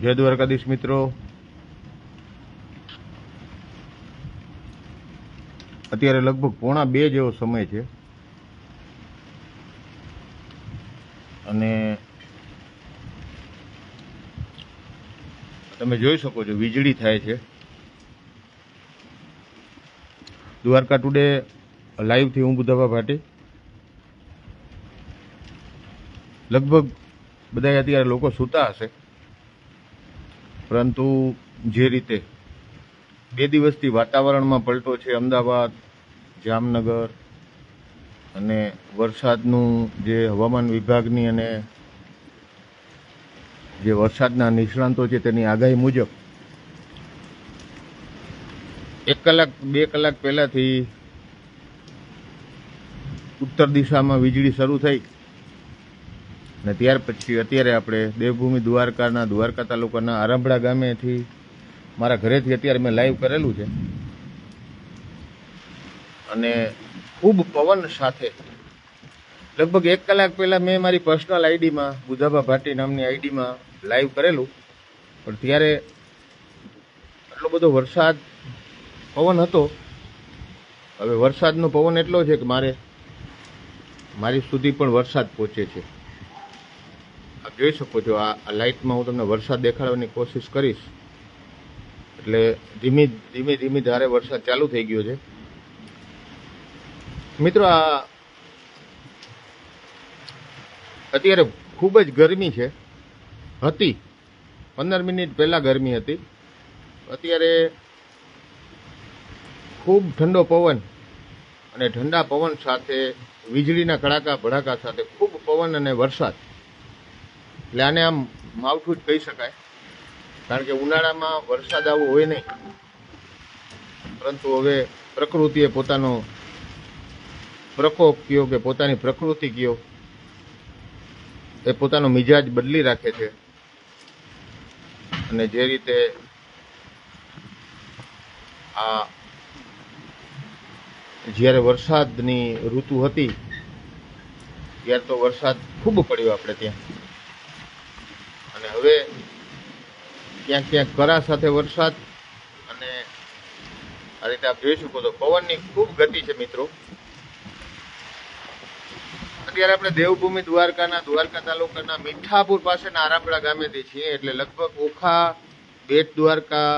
જય દ્વારકાધીશ મિત્રો. અત્યારે લગભગ પોણા બે જેવો સમય છે. અને તમે જોઈ શકો છો વીજળી થાય છે. દ્વારકા ટુડે લાઈવથી હું બુધાભા ભાટી લગભગ બધા અત્યારે લોકો સૂતા હશે. પરંતુ જે રીતે બે દિવસથી વાતાવરણમાં પલટો છે, અમદાવાદ, જામનગર અને વરસાદનું જે હવામાન વિભાગની અને જે વરસાદના નિષ્ણાંતો છે તેની આગાહી મુજબ, એક કલાક, બે કલાક પહેલાંથી ઉત્તર દિશામાં વીજળી શરૂ થઈ. અને ત્યાર પછી અત્યારે આપણે દેવભૂમિ દ્વારકાના, દ્વારકા તાલુકાના આરંભડા ગામેથી મારા ઘરેથી અત્યારે મેં લાઈવ કરેલું છે. અને ખૂબ પવન સાથે, લગભગ એક કલાક પહેલાં મેં મારી પર્સનલ આઈડીમાં બુધાભા ભાટી નામની આઈડીમાં લાઈવ કરેલું. પણ ત્યારે એટલો બધો વરસાદ, પવન હતો. હવે વરસાદનો પવન એટલો છે કે મારે, મારી સુધી પણ વરસાદ પહોંચે છે. જોઈ શકો છો, આ લાઇટમાં હું તમને વરસાદ દેખાડવાની કોશિશ કરીશ. એટલે ધીમી ધીમી ધીમી ધારે વરસાદ ચાલુ થઈ ગયો છે. મિત્રો, આ અત્યારે ખૂબ જ ગરમી છે. હતી. પંદર મિનિટ પહેલાં ગરમી હતી. અત્યારે ખૂબ ઠંડો પવન અને ઠંડા પવન સાથે, વીજળીના કડાકા ભડાકા સાથે ખૂબ પવન અને વરસાદ. એટલે આને આમ માવઠું જ કહી શકાય. કારણ કે ઉનાળામાં વરસાદ આવો હોય નહીં. પરંતુ હવે પ્રકૃતિએ પોતાનો પ્રકોપ કયો કે પોતાની પ્રકૃતિ કયો એ પોતાનો મિજાજ બદલી રાખે છે. અને જે રીતે આ જ્યારે વરસાદની ઋતુ હતી, ત્યારે તો વરસાદ ખૂબ પડ્યો આપણે ત્યાં. હવે ક્યાંક ક્યાંક કરા સાથે વરસાદ અને આ રીતે આપ જોઈ શકો છો, પવનની ખૂબ ગતિ છે મિત્રો. અત્યારે આપણે દેવભૂમિ દ્વારકાના, દ્વારકા તાલુકાના મીઠાપુર પાસેના આરામડા ગામેથી છીએ, એટલે લગભગ ઓખા, બેટ દ્વારકા,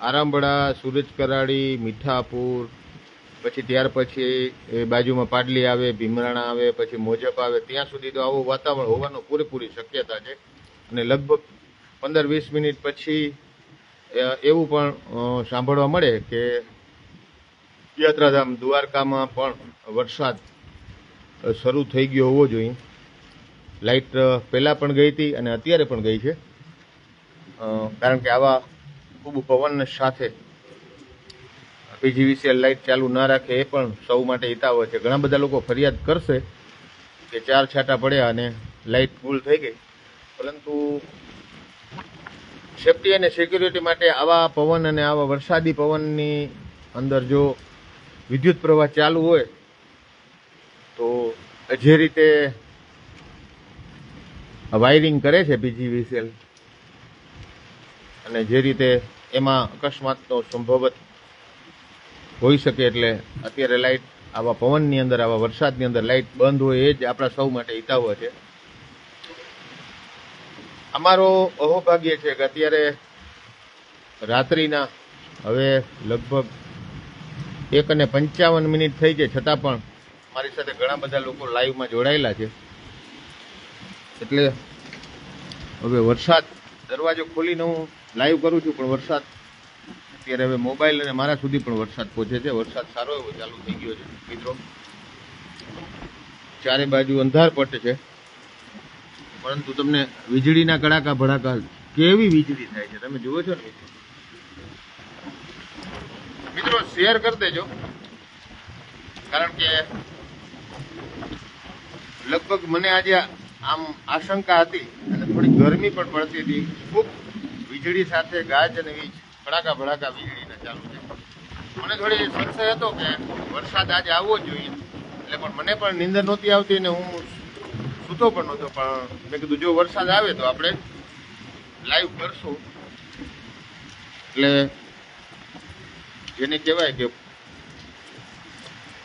આરામબડા, સુરજ કરાડી, મીઠાપુર, પછી ત્યાર પછી એ બાજુમાં પાડલી આવે, ભીમરાણા આવે, પછી મોજપ આવે, ત્યાં સુધી તો આવું વાતાવરણ હોવાનું પૂરેપૂરી શક્યતા છે. અને લગભગ પંદર વીસ મિનિટ પછી એવું પણ સાંભળવા મળે કે યાત્રાધામ દ્વારકામાં પણ વરસાદ શરૂ થઈ ગયો હોવો જોઈએ. લાઇટ પહેલાં પણ ગઈ હતી અને અત્યારે પણ ગઈ છે. કારણ કે આવા ખૂબ પવન સાથે પીજીવીસીએલ લાઇટ ચાલુ ના રાખે એ પણ સૌ માટે હિતાવ છે. ઘણા બધા લોકો ફરિયાદ કરશે કે ચાર છાંટા પડ્યા અને લાઇટ ફૂલ થઈ ગઈ. પરંતુ સેફટી અને સિક્યુરિટી માટે આવા પવન અને આવા વરસાદી પવનની અંદર જો વિદ્યુત પ્રવાહ ચાલુ હોય, તો જે રીતે વાયરિંગ કરે છે પીજીવીસીએલ અને જે રીતે એમાં અકસ્માતનો સંભવત હોઈ શકે એટલે અત્યારે લાઇટ આવા પવનની અંદર, આવા વરસાદની અંદર લાઇટ બંધ હોય એ જ આપણા સૌ માટે હિતાવ છે. અમારો અહોભાગ્ય છે કે અત્યારે રાત્રિના હવે લગભગ એક અને પંચાવન મિનિટ થઈ છે, છતાં પણ મારી સાથે ઘણા બધા લોકો લાઈવમાં જોડાયેલા છે. એટલે હવે વરસાદ દરવાજો ખોલીને હું લાઈવ કરું છું, પણ વરસાદ અત્યારે હવે મોબાઈલ અને મારા સુધી પણ વરસાદ પહોંચે છે. વરસાદ સારો એવો ચાલુ થઈ ગયો છે, મિત્રો. ચારે બાજુ અંધાર પટ છે. પરંતુ તમને વીજળીના કડાકા ભડાકા કેવી વીજળી થાય છે? તમે જુઓ છો ને મિત્રો. શેર કરી દેજો. કારણ કે લગભગ મને આજે આમ આશંકા હતી અને થોડી ગરમી પણ પડતી હતી. ખૂબ વીજળી સાથે ગાજ અને વીજ, કડાકા ભડાકા વીજળીના ચાલુ છે. મને થોડી સંશય હતો કે વરસાદ આજે આવવો જોઈએ. એટલે પણ મને પણ નીંદર નહોતી આવતી ને હું સૂતો પણ નહોતો, પણ મેં કીધું જો વરસાદ આવે તો આપણે લાઈવ કરશું. એટલે જેને કહેવાય કે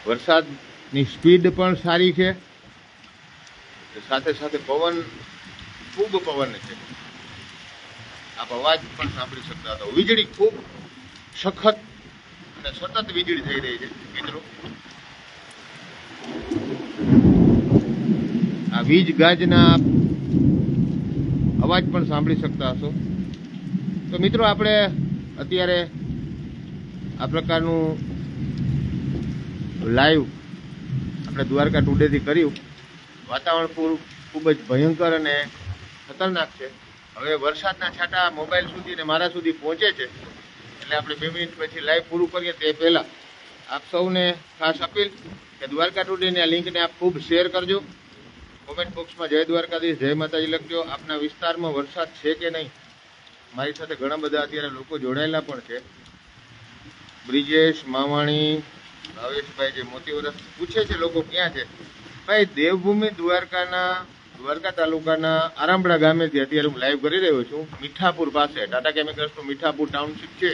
વરસાદની સ્પીડ પણ સારી છે સાથે સાથે પવન ખૂબ પવન છે. આપ અવાજ પણ સાંભળી શકતા હતા. વીજળી ખૂબ સખત અને સતત વીજળી થઈ રહી છે, મિત્રો. આ વીજ ગાજના અવાજ પણ સાંભળી શકતા હશો. તો મિત્રો, આપણે અત્યારે આ પ્રકારનું લાઈવ આપણે દ્વારકા ટુડેથી કર્યું. વાતાવરણ પૂરું ખૂબ જ ભયંકર અને ખતરનાક છે. હવે વરસાદના છાંટા મોબાઈલ સુધી અને મારા સુધી પહોંચે છે. એટલે આપણે બે મિનિટ પછી લાઈવ પૂરું કરીએ તે પહેલાં આપ સૌને ખાસ અપીલ કે દ્વારકા ટુડેની આ લિંકને આપ ખૂબ શેર કરજો. કોમેન્ટ બોક્સમાં જય દ્વારકાધીશ, જય માતાજી લખજો. આપના વિસ્તારમાં વરસાદ છે કે નહીં? મારી સાથે ઘણા બધા અત્યારે લોકો જોડાયેલા પણ છે. બ્રિજેશ, માવાણી, ભાવેશભાઈ જે મોતી વરસ પૂછે છે લોકો ક્યાં છે? ભાઈ, દેવભૂમિ દ્વારકાના, દ્વારકા તાલુકાના આરામડા ગામેથી અત્યારે હું લાઈવ કરી રહ્યો છું. મીઠાપુર પાસે, ટાટા કેમિકલ્સનું મીઠાપુર ટાઉનશીપ છે.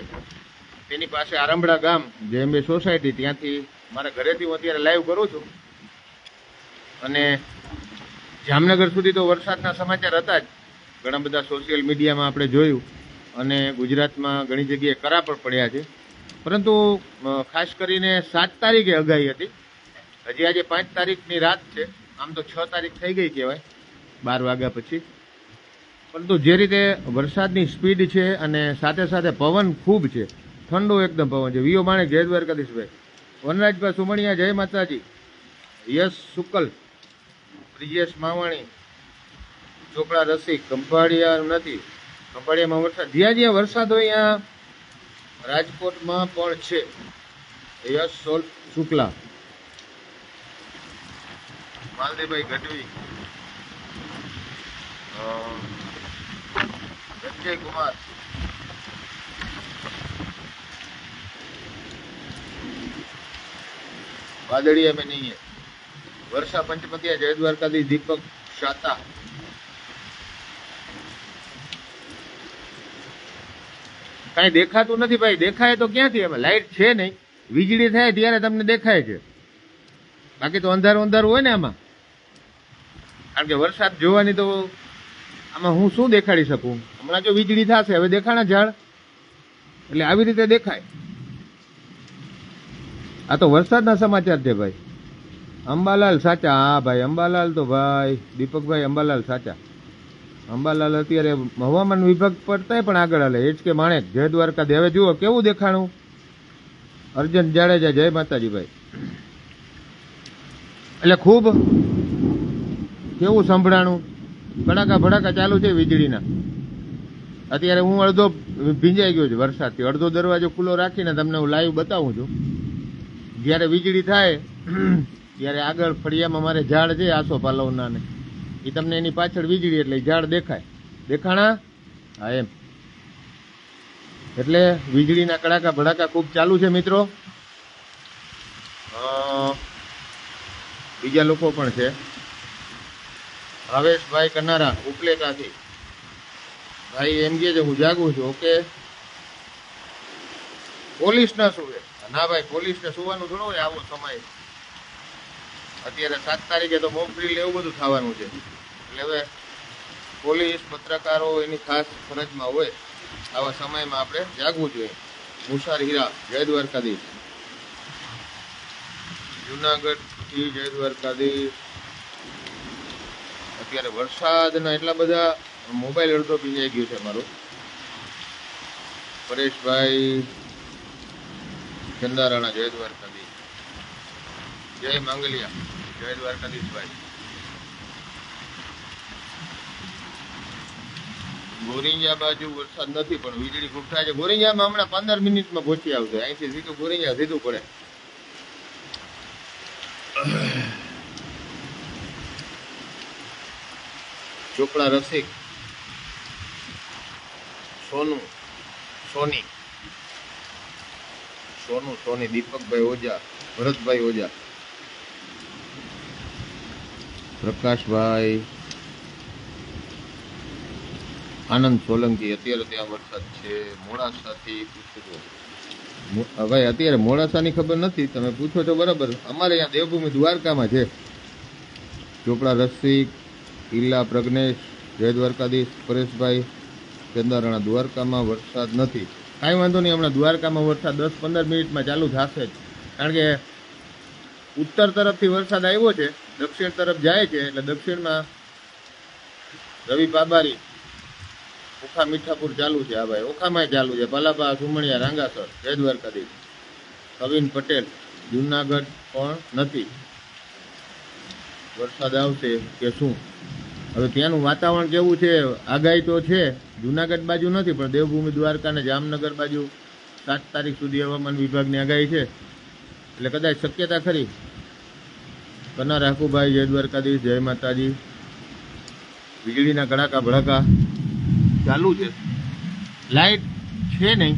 તેની પાસે આરામડા ગામ, જે એમ સોસાયટી ત્યાંથી મારા ઘરેથી હું અત્યારે લાઈવ કરું છું. અને જામનગર સુધી તો વરસાદના સમાચાર હતા જ. ઘણા બધા સોશિયલ મીડિયામાં આપણે જોયું અને ગુજરાતમાં ઘણી જગ્યાએ કરા પણ પડ્યા છે. પરંતુ ખાસ કરીને સાત તારીખે અગાઈ હતી. હજી આજે પાંચ તારીખની રાત છે. આમ તો છ તારીખ થઈ ગઈ કહેવાય, બાર વાગ્યા પછી. પરંતુ જે રીતે વરસાદની સ્પીડ છે અને સાથે સાથે પવન ખૂબ છે, ઠંડો એકદમ પવન છે. વિયો માણે જય દ્વારકાધીશભાઈ વનરાજભાઈ સુમણિયા, જય માતાજી. યશ શુકલ. બ્રિજેશ માવાણી, ચોપડા રસી કંભાળિયા નથી. ખંભાળિયામાં વરસાદ. જ્યાં જ્યાં વરસાદ હોય ત્યાં રાજકોટમાં પણ છે. યશ સોલ શુક્લા. માલદેભાઈ ગઢવી. સંજય કુમાર. વાદળીયા મેં નહીં. વર્ષા પંચમતિયા જય દ્વારકાધીશ દીપક શાતા. કઈ દેખાતું નથી ભાઈ, દેખાય તો ક્યાંથી? અમે લાઈટ છે નહીં. વીજળી થાય ત્યારે તમને દેખાય છે. બાકી તો અંધારું અંધારું હોય ને આમાં. કારણ કે વરસાદ જોવાની તો આમાં હું શું દેખાડી શકું? હમણાં જો વીજળી થશે, હવે દેખાણા ઝાડ. એટલે આવી રીતે દેખાય. આ તો વરસાદના સમાચાર છે ભાઈ. અંબાલાલ સાચા. હા, ભાઈ, અંબાલાલ તો ભાઈ, દીપકભાઈ અંબાલાલ સાચા. અંબાલાલ અત્યારે હવામાન વિભાગ પડતાય પણ આગળ હાલે. એચ કે માણેક જય દ્વારકા દેવે જુઓ, કેવું દેખાણું? અર્જન જાડેજા, જય માતાજી ભાઈ. એટલે ખૂબ કેવું સંભળાણું? ભડાકા ભડાકા ચાલુ છે વીજળીના. અત્યારે હું અડધો ભીંજાઈ ગયો છું વરસાદથી. અડધો દરવાજો ખુલ્લો રાખીને તમને હું લાઈવ બતાવું છું. જ્યારે વીજળી થાય ત્યારે આગળ ફળિયામાં મારે ઝાડ છે, આસો પાલવના ને એ તમને એની પાછળ વીજળી એટલે ઝાડ દેખાય. દેખાણા? હા, એમ. એટલે વીજળીના કડાકા ભડાકા ખૂબ ચાલુ છે, મિત્રો. બીજા લોકો પણ છે. ભાવેશભાઈ કનારા ઉપલેટાથી ભાઈ, એમ કે હું જાગું છું, ઓકે? પોલીસ ના સુવે. ના, ભાઈ પોલીસ ને સુવાનું થોડું હોય, આવો સમય. અત્યારે સાત તારીખે તો મોક ડ્રીલ એવું બધું થવાનું છે. એટલે હવે પોલીસ, પત્રકારો એની ખાસ ફરજમાં હોય, આવા સમયમાં આપણે જાગવું જોઈએ. મુસાર હીરા, જય દ્વારકાધીશ. જુનાગઢથી જય દ્વારકાધીશ. અત્યારે વરસાદના એટલા બધા મોબાઈલ અડધો ભીંજાઈ ગયું છે મારું પરેશભાઈ ચંદારાણા જય દ્વારકાધીશ. જય માંગલિયા. જય દ્વારકાધીશભાઈ. ગોરિંજા બાજુ વરસાદ નથી, પણ વીજળી ખૂબ થાય છે. ગોરિંજામાં હમણાં પંદર મિનિટમાં પહોંચી આવશે. અહીંથી સીધું ગોરિંજા સીધું પડે. ચોપડા રસિક, સોનું, સોની સોનું, સોની, દીપકભાઈ ઓજા ભરતભાઈ ઓજા પ્રકાશભાઈ, આનંદ સોલંકી, અત્યારે ત્યાં વરસાદ છે. મોડાસાથી પૂછજો. ભાઈ, અત્યારે મોડાસાની ખબર નથી. તમે પૂછો છો બરાબર. અમારે અહીંયા દેવભૂમિ દ્વારકામાં છે. ચોપડા રસિક, ઈલા પ્રજ્ઞેશ, જય દ્વારકાધીશ, પરેશભાઈ ચંદારાણા દ્વારકામાં વરસાદ નથી. કાંઈ વાંધો નહીં, હમણાં દ્વારકામાં વરસાદ દસ પંદર મિનિટમાં ચાલુ થશે જ. કારણ કે ઉત્તર તરફથી વરસાદ આવ્યો છે, દક્ષિણ તરફ જાય છે, એટલે દક્ષિણમાં રવિ પાબારી ઓખા મીઠાપુર ચાલુ છે આ ભાઈ, ઓખામાં ચાલુ છે, પલાપા સુમણિયા રાંગાસર, જય દ્વારકાધીશ. કવિન પટેલ, જુનાગઢ પણ નથી. વરસાદ આવશે કે શું? હવે ત્યાંનું વાતાવરણ કેવું છે? આગાહી તો છે, જુનાગઢ બાજુ નથી, પણ દેવભૂમિ દ્વારકા અને જામનગર બાજુ સાત તારીખ સુધી હવામાન વિભાગની આગાહી છે. એટલે કદાચ શક્યતા ખરી. કના રાખુભાઈ જય દ્વારકાધીશ જય માતાજી. વીજળીના કડાકા ભડાકા. ચાલુ છે. લાઈટ છે નહીં.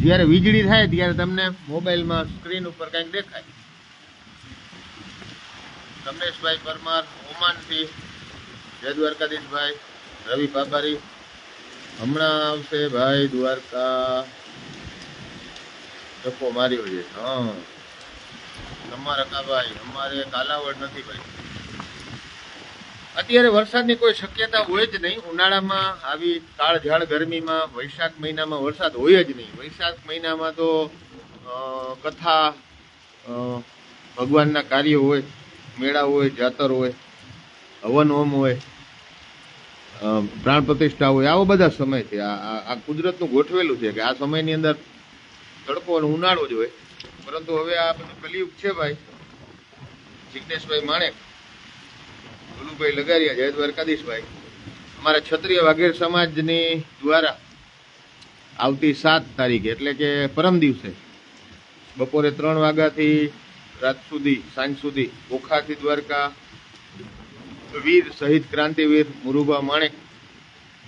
જ્યારે વીજળી થાય ત્યારે તમને મોબાઈલમાં સ્ક્રીન ઉપર કંઈક દેખાય. રમેશભાઈ પરમાર ઓમાનથી જય દ્વારકાધીશભાઈ રવિ પાપારી. હમણાં આવશે ભાઈ દ્વારકા. ધક્કો માર્યો છે. હા. તમારા કાભાઈ અમારે કાલાવડ નથી ભાઈ. અત્યારે વરસાદની કોઈ શક્યતા હોય જ નહીં. ઉનાળામાં આવી કાળઝાળ ગરમીમાં, વૈશાખ મહિનામાં વરસાદ હોય જ નહીં. વૈશાખ મહિનામાં તો કથા ભગવાનના કાર્યો હોય, મેળા હોય, જાતર હોય, હવન હોમ હોય પ્રાણ પ્રતિષ્ઠા હોય. આવો બધા સમય છે. આ કુદરતનું ગોઠવેલું છે કે આ સમયની અંદર તડકો અને ઉનાળો જ હોય. પરંતુ હવે આ બધું કલિયુગ છે ભાઈ. જિજ્ઞેશભાઈ માણેક ભોલુભાઈ લગારિયા, જય દ્વારકાધીશભાઈ. અમારા ક્ષત્રિય વાઘેર સમાજની દ્વારા આવતી સાત તારીખે, એટલે કે પરમ દિવસે, બપોરે ત્રણ વાગ્યાથી રાત સુધી, સાંજ સુધી, ઓખાથી દ્વારકા વીર શહીદ ક્રાંતિવીર મુરુબા માણેક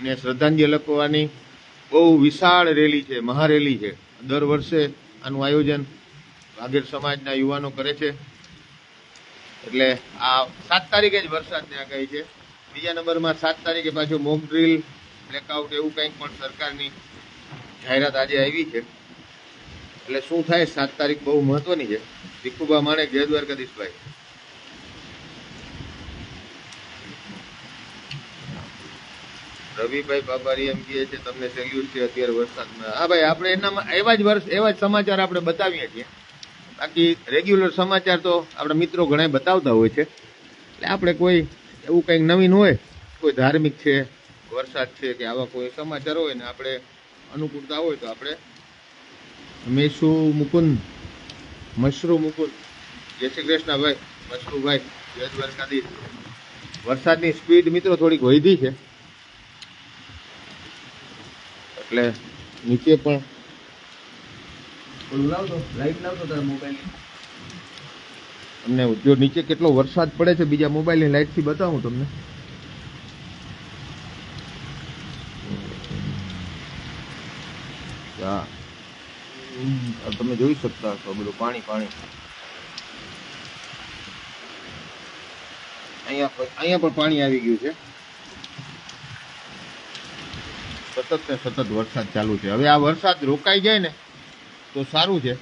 ને શ્રદ્ધાંજલિ લખવાની બહુ વિશાળ રેલી છે, મહારેલી છે. દર વર્ષે આનું આયોજન વાઘેર સમાજના યુવાનો કરે છે. એટલે આ સાત તારીખે જ વરસાદની આગાહી છે. બીજા નંબરમાં સાત તારીખે પાછું મોક ડ્રીલ બ્લેકઆઉટ એવું કંઈક પણ સરકારની જાહેરાત આજે આવી છે. એટલે શું થાય સાત તારીખ બહુ મહત્વની છે. ભીખુભા માણે જય દ્વારકાધીશભાઈ રવિભાઈ બાબારી એમ કહે છે, તમને સેલ્યુટ છે, અત્યારે વરસાદમાં. હા ભાઈ, આપણે એનામાં એવા જ વર્ષ, એવા જ સમાચાર આપણે બતાવીએ છીએ. બાકી રેગ્યુલર સમાચાર તો આપણા મિત્રો ઘણા બતાવતા હોય છે. એટલે આપણે કોઈ એવું કંઈક નવીન હોય, કોઈ ધાર્મિક છે, વરસાદ છે કે આવા કોઈ સમાચાર હોય ને આપણે અનુકૂળતા હોય તો આપણે મેસુ મુકુંદ, મશરૂ મુકુંદ, જય શ્રી કૃષ્ણ ભાઈ, મશરૂભાઈ, જય દ્વારકાધીશ. વરસાદની સ્પીડ મિત્રો થોડીક વધી છે. એટલે નીચે પણ. તમને જો નીચે કેટલો વરસાદ પડે છે બીજા મોબાઈલની લાઇટથી બતાવું તમને. આ તમે જોઈ શકતા હશો બધું પાણી પાણી. અહીંયા અહીંયા પણ પાણી આવી ગયું છે. સતત ને સતત વરસાદ ચાલુ છે. હવે આ વરસાદ રોકાઈ જાય ને, તો સારું છે.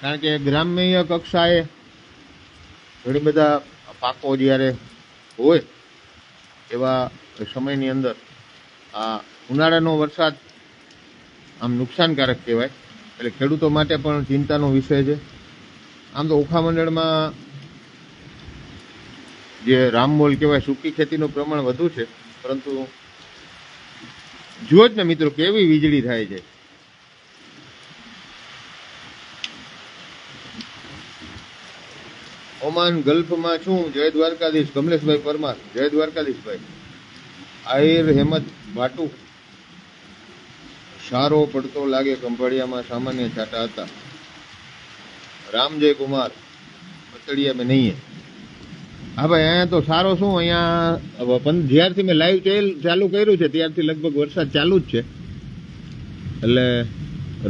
કારણ કે ગ્રામ્ય કક્ષાએ ઘણી બધા પાકો જ્યારે હોય, એવા સમયની અંદર આ ઉનાળાનો વરસાદ આમ નુકસાનકારક કહેવાય. એટલે ખેડૂતો માટે પણ ચિંતાનો વિષય છે. આમ તો ઓખા મંડળમાં જે રામમોલ કહેવાય, સૂકી ખેતીનું પ્રમાણ વધુ છે, પરંતુ જુઓ જ ને મિત્રો કેવી વીજળી થાય છે. ઓમાન ગલ્ફમાં છું, જય દ્વારકાધીશ, કમલેશભાઈ પરમાર, જય દ્વારકાધીશભાઈ. આહિર હેમત ભાટુ. સારો પડતો લાગે કંભળિયામાં સામાન્ય છાટા હતા. રામજય કુમાર. પતળિયા મેં નહીં હા ભાઈ અહીંયા તો સારો શું, અહીંયા પણ જ્યારથી મેં લાઈવ ચાલુ કર્યું છે, ત્યારથી લગભગ વરસાદ ચાલુ જ છે. એટલે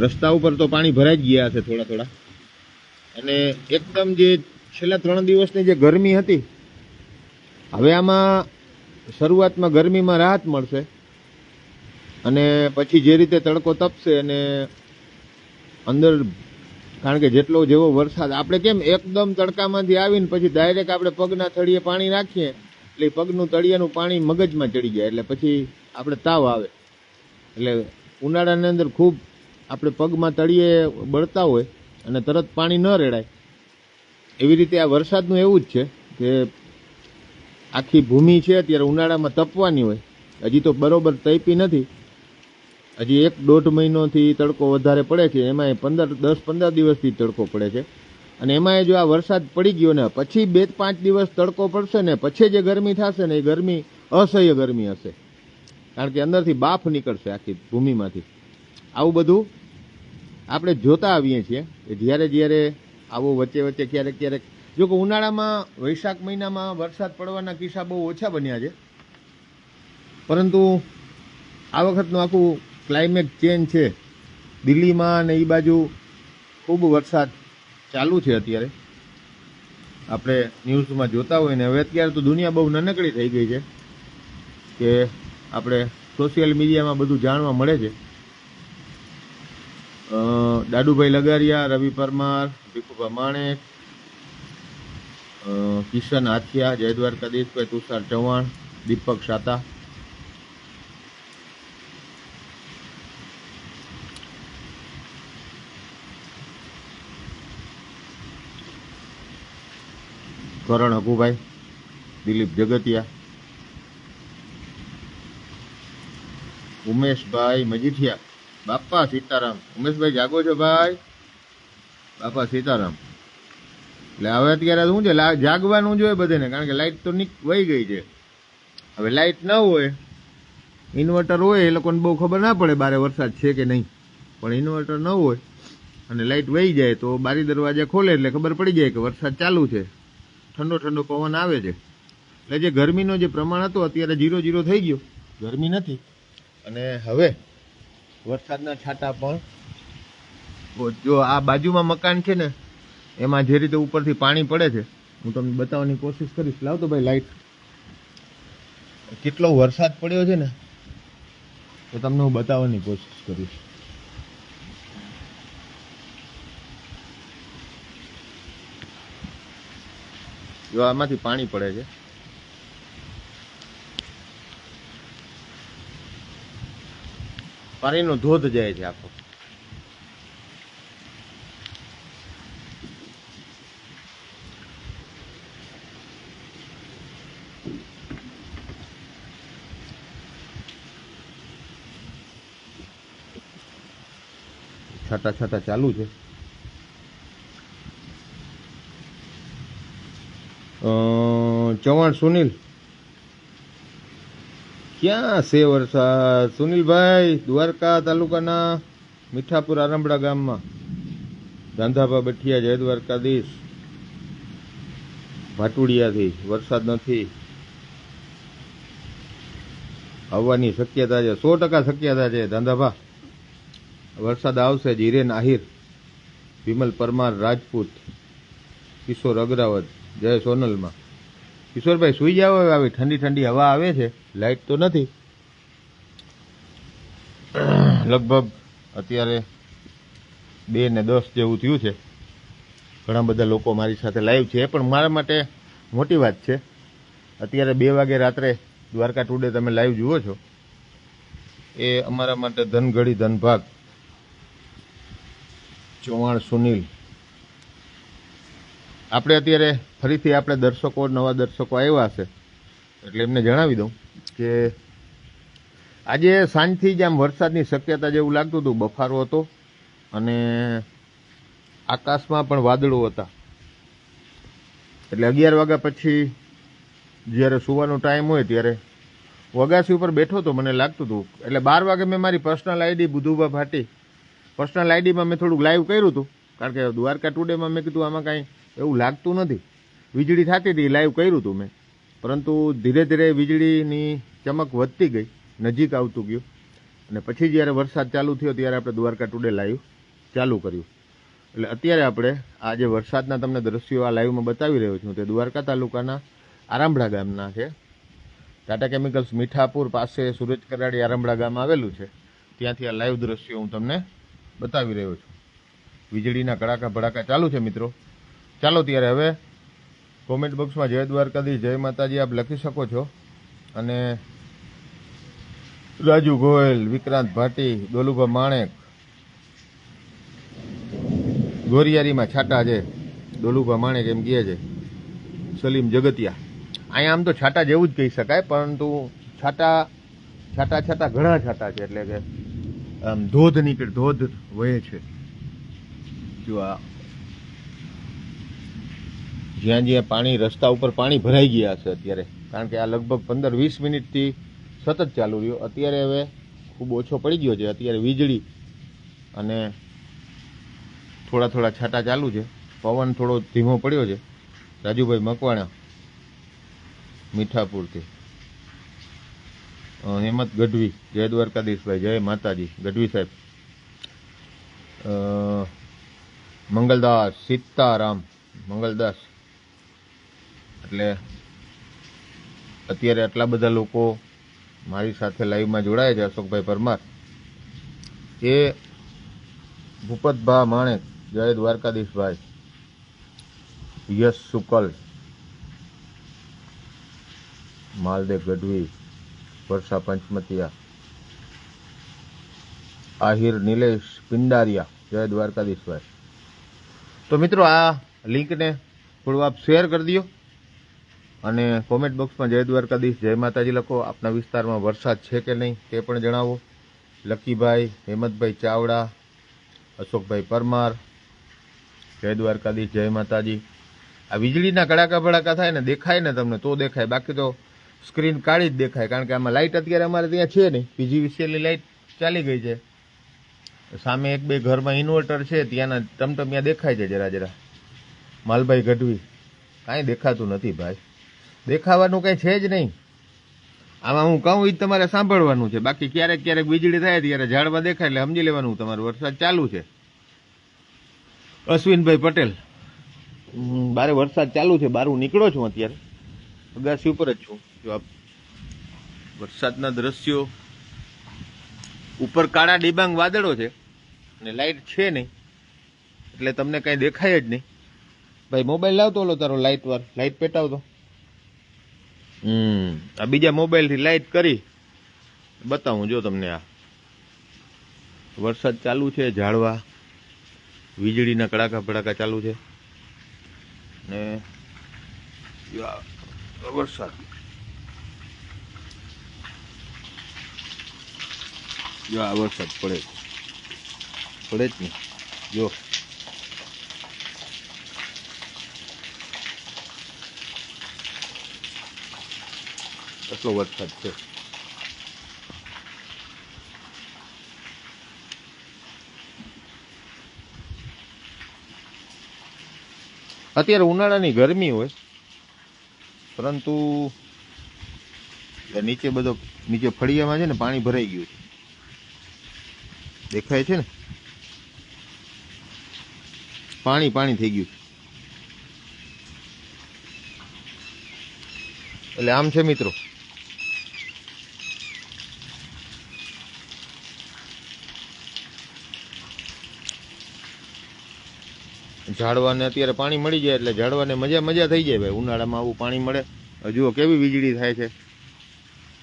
રસ્તા ઉપર તો પાણી ભરાઈ જ ગયા છે થોડા થોડા. અને એકદમ જે છેલ્લા ત્રણ દિવસની જે ગરમી હતી, હવે આમાં શરૂઆતમાં ગરમીમાં રાહત મળશે. અને પછી જે રીતે તડકો તપશે અને અંદર કારણ કે જેટલો જેવો વરસાદ, આપણે કેમ એકદમ તડકામાંથી આવીને પછી ડાયરેક્ટ આપણે પગના તળિયે પાણી નાખીએ, એટલે પગનું તળિયાનું પાણી મગજમાં ચડી જાય, એટલે પછી આપણે તાવ આવે. એટલે ઉનાળાની અંદર ખૂબ આપણે પગમાં તળિયે બળતા હોય અને તરત પાણી ન રેડાય. એવી રીતે આ વરસાદનું એવું જ છે કે આખી ભૂમિ છે, અત્યારે ઉનાળામાં તપવાની હોય. હજી તો બરોબર તપી નથી. હજી એક દોઢ મહિનોથી તડકો વધારે પડે છે, એમાંય પંદર, દસ, પંદર દિવસથી તડકો પડે છે. અને એમાંય જો આ વરસાદ પડી ગયો ને, પછી બે પાંચ દિવસ તડકો પડશે ને, પછી જે ગરમી થશે ને, એ ગરમી, અસહ્ય ગરમી હશે. કારણ કે અંદરથી બાફ નીકળશે આખી ભૂમિમાંથી. આવું બધું આપણે જોતા આવીએ છીએ, કે જ્યારે જ્યારે આવો વચ્ચે વચ્ચે ક્યારેક ક્યારેક, જો કે ઉનાળામાં, વૈશાખ મહિનામાં વરસાદ પડવાના કિસ્સા બહુ ઓછા બન્યા છે. પરંતુ આ વખતનું આખું ક્લાઇમેટ ચેન્જ છે. દિલ્હીમાં ને એ બાજુ ખૂબ વરસાદ ચાલુ છે અત્યારે. આપણે ન્યૂઝમાં જોતા હોય ને, હવે અત્યારે તો દુનિયા બહુ નાનકડી થઈ ગઈ છે કે આપણે સોશિયલ મીડિયામાં બધું જાણવા મળે છે. દાદુભાઈ લગારિયા, રવિ પરમાર ભીખુભા માણેક કિશન હાથિયા જય દ્વારકાધીશભાઈ તુષાર ચૌહાણ, દીપક શાતા કરણ અભુભાઈ દિલીપ જગતિયા, ઉમેશભાઈ મજીઠિયા, બાપા સીતારામ. ઉમેશભાઈ, જાગો છો ભાઈ? બાપા સીતારામ. એટલે હવે અત્યારે શું છે? જાગવાનું જોઈએ બધાને, કારણ કે લાઇટ તો નીક વહી ગઈ છે. હવે લાઇટ ન હોય, ઇન્વર્ટર હોય, એ લોકોને બહુ ખબર ના પડે બારે વરસાદ છે કે નહીં. પણ ઇન્વર્ટર ન હોય અને લાઇટ વહી જાય તો બારી દરવાજા ખોલે એટલે ખબર પડી જાય કે વરસાદ ચાલુ છે. ઠંડો ઠંડો પવન આવે છે. એટલે જે ગરમીનો જે પ્રમાણ હતો, અત્યારે જીરો જીરો થઈ ગયો. ગરમી નથી. અને હવે વરસાદના છાંટા પણ જો આ બાજુમાં મકાન છે ને, એમાં જે રીતે ઉપરથી પાણી પડે છે, હું તમને બતાવવાની કોશિશ કરીશ. લાવતો ભાઈ લાઈટ કેટલો વરસાદ પડ્યો છે ને, તો તમને હું બતાવવાની કોશિશ કરીશ. જો આમાંથી પાણી પડે છે. પાણીનો ધોધ જાય છે આખો. છાટા છાટા ચાલુ છે. ચૌહાણ સુનિલ. ક્યાં છે વરસાદ? સુનિલભાઈ, દ્વારકા તાલુકાના મીઠાપુર આરંભડા ગામમાં. ગાંધાભા બઠિયા, જય દ્વારકાધીશ. ભાટુડિયાથી, વરસાદ નથી. આવવાની શક્યતા છે. સો ટકા શક્યતા છે ધાંધાભા વરસાદ આવશે જીરેન આહિર વિમલ પરમાર, રાજપૂત. કિશોર અગ્રાવત, જય સોનલમાં. કિશોરભાઈ સુઈ જાઓ આવી ઠંડી ઠંડી હવા આવે છે લાઇટ તો નથી. લગભગ અત્યારે બે ને દસ જેવું થયું છે. ઘણા બધા લોકો મારી સાથે લાઈવ છે, પણ મારા માટે મોટી વાત છે. અત્યારે બે વાગે રાત્રે દ્વારકા ટુડે તમે લાઈવ જુઓ છો. એ અમારા માટે ધનઘડી ધનભાગ, ચૌહાણ સુનિલ આપણે અત્યારે ફરીથી આપણે દર્શકો, નવા દર્શકો આવ્યા છે. એટલે એમને જણાવી દઉં કે આજે સાંજથી જ આમ વરસાદની શક્યતા જેવું લાગતું હતું. બફારો હતો અને આકાશમાં પણ વાદળો હતા. એટલે અગિયાર વાગ્યા પછી જ્યારે સુવાનો ટાઈમ હોય ત્યારે વગાસી ઉપર બેઠો તો મને લાગતું હતું. એટલે બાર વાગે મેં મારી personal ID Budhubha Bhati. Personal આઈડીમાં મેં થોડુંક લાઈવ કર્યું હતું. કારણ કે દ્વારકા ટુડેમાં મેં કીધું આમાં કાંઈ એવું લાગતું નથી. વીજળી થતી હતી લાઈવ કર્યું હતું મેં. પરંતુ ધીરે ધીરે વીજળીની ચમક વધતી ગઈ, નજીક આવતું ગયું. અને પછી જ્યારે વરસાદ ચાલુ થયો ત્યારે આપણે દ્વારકા ટુડે લાઈવ ચાલુ કર્યું. એટલે અત્યારે આપણે આ જે વરસાદના તમને દ્રશ્યો આ લાઈવમાં બતાવી રહ્યો છું તે દ્વારકા તાલુકાના આરામડા ગામના છે. ટાટા કેમિકલ્સ મીઠાપુર પાસે સુરજ કરાડી આરામડા ગામ આવેલું છે. ત્યાંથી આ લાઈવ દ્રશ્યો હું તમને બતાવી રહ્યો છું. વીજળીના કડાકા ભડાકા ચાલુ છે મિત્રો. ચાલો ત્યારે હવે કોમેન્ટ બોક્સમાં જય દ્વારકાધી જય માતાજી, આપ લખી શકો છો. અને રાજુ ગોયલ, વિક્રાંત ભાટી, દોલુભા માણેક, ગોરિયારીમાં છાટા છે. દોલુભા માણેક એમ કહે છે. સલીમ જગતિયા. અહીંયા આમ તો છાટા જેવું જ કહી શકાય, પરંતુ છાટા છાટા છાટા ઘણા છાટા છે, એટલે કે આમ ધોધ નીકળે, ધોધ વહે છે. જો આ જ્યાં જ્યાં પાણી, રસ્તા ઉપર પાણી ભરાઈ ગયા છે અત્યારે. કારણ કે આ લગભગ પંદર વીસ મિનિટથી સતત ચાલુ રહ્યો. અત્યારે હવે ખૂબ ઓછો પડી ગયો છે. અત્યારે વીજળી અને થોડા થોડા છાંટા ચાલુ છે. પવન થોડો ધીમો પડ્યો છે. રાજુભાઈ મકવાણા, મીઠાપુરથી. હેમંત ગઢવી, જય દ્વારકાધીશભાઈ, જય માતાજી. ગઢવી સાહેબ. મંગલદાસ, સીતારામ, મંગલદાસ. એટલે અત્યારે આટલા બધા લોકો મારી સાથે લાઈવમાં જોડાયા છે, અશોકભાઈ પરમાર. એ ભૂપતભા માણેક, જય દ્વારકાધીશભાઈ. યશ શુકલ. માલદેવ ગઢવી, વર્ષા પંચમતિયા. આહિર નિલેશ પિંડારિયા, જય દ્વારકાધીશભાઈ. તો મિત્રો, આ લિંકને થોડું આપ શેર કરી દો. અને કોમેન્ટ બોક્સમાં જય દ્વારકાધીશ, જય માતાજી લખો. આપના વિસ્તારમાં વરસાદ છે કે નહીં તે પણ જણાવો. લકીભાઈ હેમંતભાઈ ચાવડા, અશોકભાઈ પરમાર, જય દ્વારકાધીશ, જય માતાજી. આ વીજળીના કડાકા ભડાકા થાય ને દેખાય ને તમને તો દેખાય. બાકી તો સ્ક્રીન કાળી જ દેખાય, કારણ કે આમાં લાઇટ અત્યારે અમારે ત્યાં છે નહીં. પીજીવીસીએલની લાઇટ ચાલી ગઈ છે. સામે એક બે ઘરમાં ઇન્વર્ટર છે, ત્યાંના ટમટમ ત્યાં દેખાય છે જરા જરા. માલભાઈ ગઢવી. કાંઈ દેખાતું નથી ભાઈ. દેખાવાનું કંઈ છે જ નહીં. આમાં હું કહું એ તમારે સાંભળવાનું છે. બાકી ક્યારેક ક્યારેક વીજળી થાય ત્યારે ઝાડવા દેખાય એટલે સમજી લેવાનું તમારું. વરસાદ ચાલુ છે. અશ્વિનભાઈ પટેલ. બારે વરસાદ ચાલુ છે. બારું નીકળો છું અત્યારે. અગાસી ઉપર જ છું. જો આપ વરસાદના દ્રશ્યો ઉપર કાળા ડિબાંગ વાદળો છે અને લાઇટ છે નહીં, એટલે તમને કાંઈ દેખાય જ નહીં. ભાઈ, મોબાઈલ લાવતો ઓલો તારો લાઇટ વાર લાઇટ પેટાવતો. હમ. આ બીજા મોબાઈલથી લાઇટ કરી. બતાવું, જો તમને આ. વરસાદ ચાલુ છે, ઝાડવા. વીજળીના કડાકા ભડાકા ચાલુ છે. ને વરસાદ. જો આ વરસાદ પડે. પડે જ ને જો. કેટલો વરસાદ છે. અત્યારે ઉનાળાની ગરમી હોય, પરંતુ નીચે બધો, નીચે ફળિયામાં છે ને, પાણી ભરાઈ ગયું છે. દેખાય છે ને? પાણી પાણી થઈ ગયું એટલે આમ છે મિત્રો. ઝાડવાને અત્યારે પાણી મળી જાય એટલે ઝાડવાને મજા મજા થઈ જાય ભાઈ. ઉનાળામાં આવું પાણી મળે. જુઓ કેવી વીજળી થાય છે.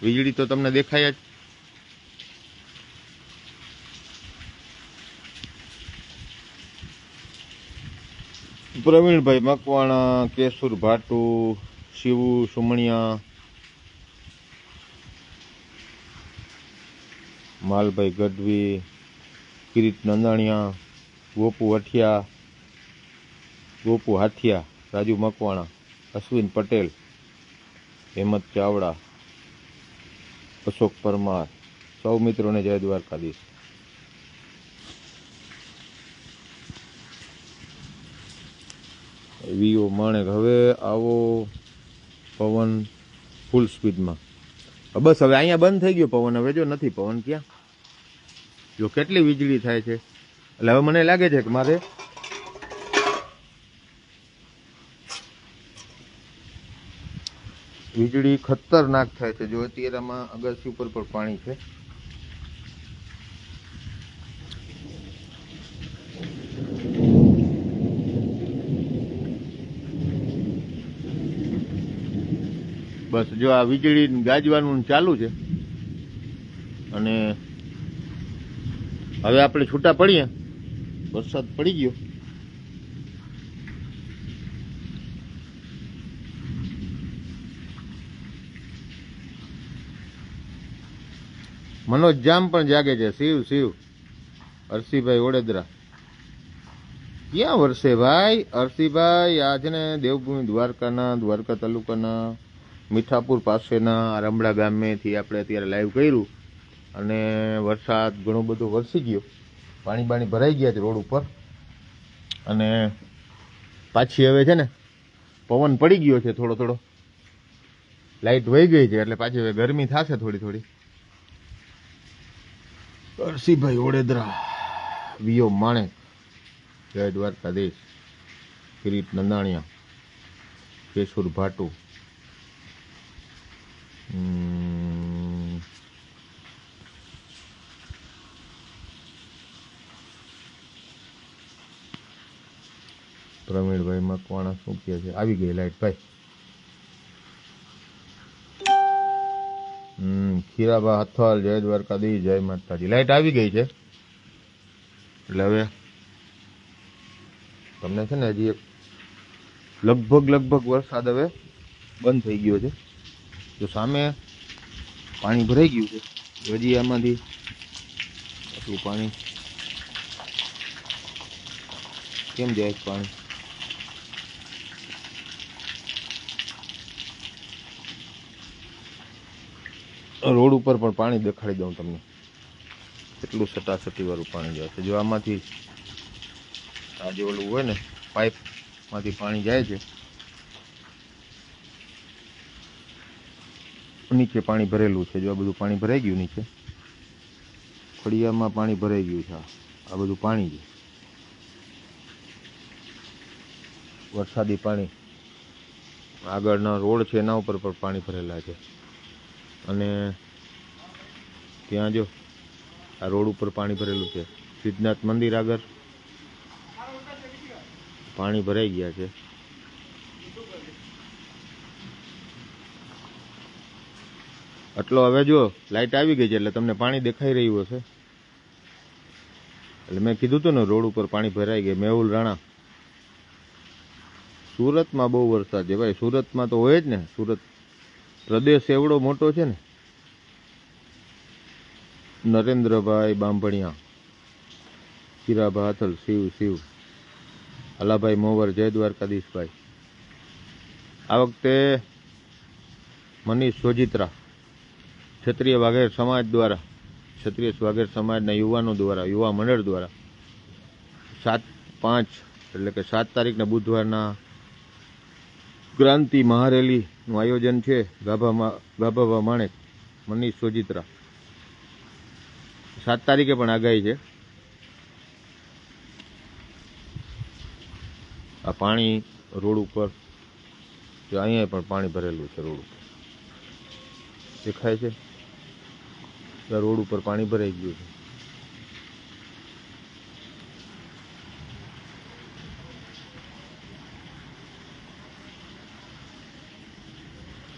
વીજળી તો તમને દેખાય જ. પ્રવીણભાઈ મકવાણા કેશુર ભાટુ, શિવુ સુમણિયા, માલભાઈ ગઢવી, કિરીટ નંદાણિયા, ગોપુ અઠિયા ગોપુ હાથિયા રાજુ મકવાણા, અશ્વિન પટેલ, હેમંત ચાવડા, અશોક પરમાર. સૌ મિત્રોને જય દ્વારકાધીશ. વીઓ માણેક, હવે આવો પવન ફૂલ સ્પીડમાં બસ હવે અહીંયા બંધ થઈ ગયો પવન, હવે જો નથી પવન ક્યાં? જો કેટલી વીજળી થાય છે? એટલે હવે મને લાગે છે કે મારે વીજળી ખતરનાક થાય છે. જો અત્યારે આમાં અગાસી ઉપર પણ પાણી છે. બસ, જો આ વીજળી ગાજવાનું ચાલુ છે, અને હવે આપણે છૂટા પડીએ. વરસાદ પડી ગયો. મનોજ જામ પણ જાગે છે. શિવ શિવ. અરસીભાઈ ઓડેદરા ક્યાં વરસે ભાઈ? અરસીભાઈ આ છે ને દેવભૂમિ દ્વારકાના, દ્વારકા તાલુકાના, મીઠાપુર પાસેના રમડા ગામેથી આપણે અત્યારે લાઈવ કર્યું. અને વરસાદ ઘણો બધો વરસી ગયો. પાણી બાણી ભરાઈ ગયા છે રોડ ઉપર. અને પાછી હવે છે ને પવન પડી ગયો છે થોડો થોડો. લાઈટ વહી ગઈ છે, એટલે પાછી હવે ગરમી થશે થોડી થોડી. અરસીભાઈ ઓડેદરા વિયો માણેક જય દ્વારકાધીશ, કિરીટ નંદાણિયા, કેશુર ભાટુ પ્રવીણભાઈ મકવાણા શું કહે છે? આવી ગઈ લાઈટ, ભાઈ. ખીરાબા હથવાલ જય દ્વારકાધીશ, જય માતાજી. લાઈટ આવી ગઈ છે. એટલે હવે તમને છે ને હજી લગભગ લગભગ વરસાદ હવે બંધ થઈ ગયો છે. જો સામે પાણી ભરાઈ ગયું છે હજી આમાંથી પાણી કેમ જાય પાણી? રોડ ઉપર પણ પાણી દેખાડી દઉં તમને. કેટલું સટાસટી વાળું પાણી જાય છે. જો આમાંથી આ જે ઓલું હોય ને, પાઇપમાંથી પાણી જાય છે, નીચે પાણી ભરેલું છે. જો આ બધું પાણી ભરાઈ ગયું નીચે ફળિયામાં પાણી ભરાઈ ગયું છે. આ બધું પાણી છે. વરસાદી પાણી. આગળના રોડ છે એના ઉપર પણ પાણી ભરેલા છે. અને ત્યાં જો આ રોડ ઉપર પાણી ભરેલું છે. સિદ્ધનાથ મંદિર આગળ પાણી ભરાઈ ગયા છે. આટલો હવે જો લાઇટ આવી ગઈ છે એટલે તમને પાણી દેખાઈ રહ્યું હશે. એટલે મેં કીધું હતું ને રોડ ઉપર પાણી ભરાઈ ગયું. મેહુલ રાણા, સુરતમાં બહુ વરસાદ છે. ભાઈ, સુરતમાં તો હોય જ ને. સુરત પ્રદેશ એવડો મોટો છે ને? નરેન્દ્રભાઈ બાંભણિયા હીરાભા હાથલ, શિવ શિવ અલાભાઈ મોવર, જય દ્વારકાધીશભાઈ. આ વખતે મનીષ સોજિત્રા, ક્ષત્રિય વાઘેર સમાજ દ્વારા, ક્ષત્રિય વાઘેર સમાજના યુવાનો દ્વારા, યુવા મંડળ દ્વારા, સાત, પાંચ, એટલે કે સાત તારીખના બુધવારના ક્રાંતિ મહારેલીનું આયોજન છે ગાભાભા માણેક, મનીષ સોજિત્રા. સાત તારીખે પણ આગાહી છે. આ પાણી રોડ ઉપર અહીંયા પણ પાણી ભરેલું છે રોડ ઉપર. દેખાય છે? રોડ ઉપર પાણી ભરાઈ ગયું છે.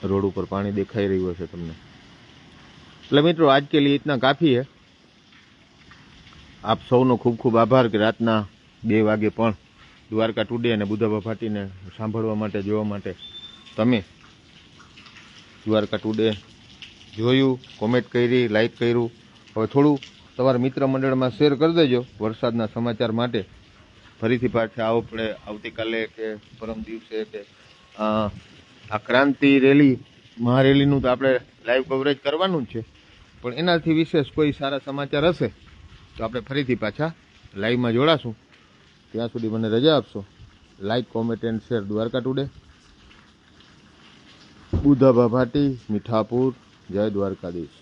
રોડ ઉપર પાણી દેખાઈ રહ્યું હશે તમને. એટલે મિત્રો, આજ કે લીએ ઇતના કાફી હે. આપ સૌનો ખૂબ ખૂબ આભાર કે રાતના બે વાગે પણ દ્વારકા ટુડે અને બુધાબા ફાટીને સાંભળવા માટે, જોવા માટે તમે દ્વારકા ટુડે જોયું, કોમેન્ટ કરી, લાઈક કર્યું. હવે થોડું તમારા મિત્ર મંડળમાં શેર કરી દેજો વરસાદના સમાચાર માટે. ફરીથી પાછા આવો પડે. આવતીકાલે કે પરમ દિવસે કે આ ક્રાંતિ રેલી, મહારેલીનું તો આપણે લાઈવ કવરેજ કરવાનું જ છે. પણ એનાથી વિશેષ કોઈ સારા સમાચાર હશે, તો આપણે ફરીથી પાછા લાઈવમાં જોડાશું. ત્યાં સુધી મને રજા આપશો. Like comment and share Dwarka today Budhabha Mithapur, જય દ્વારકાધીશ.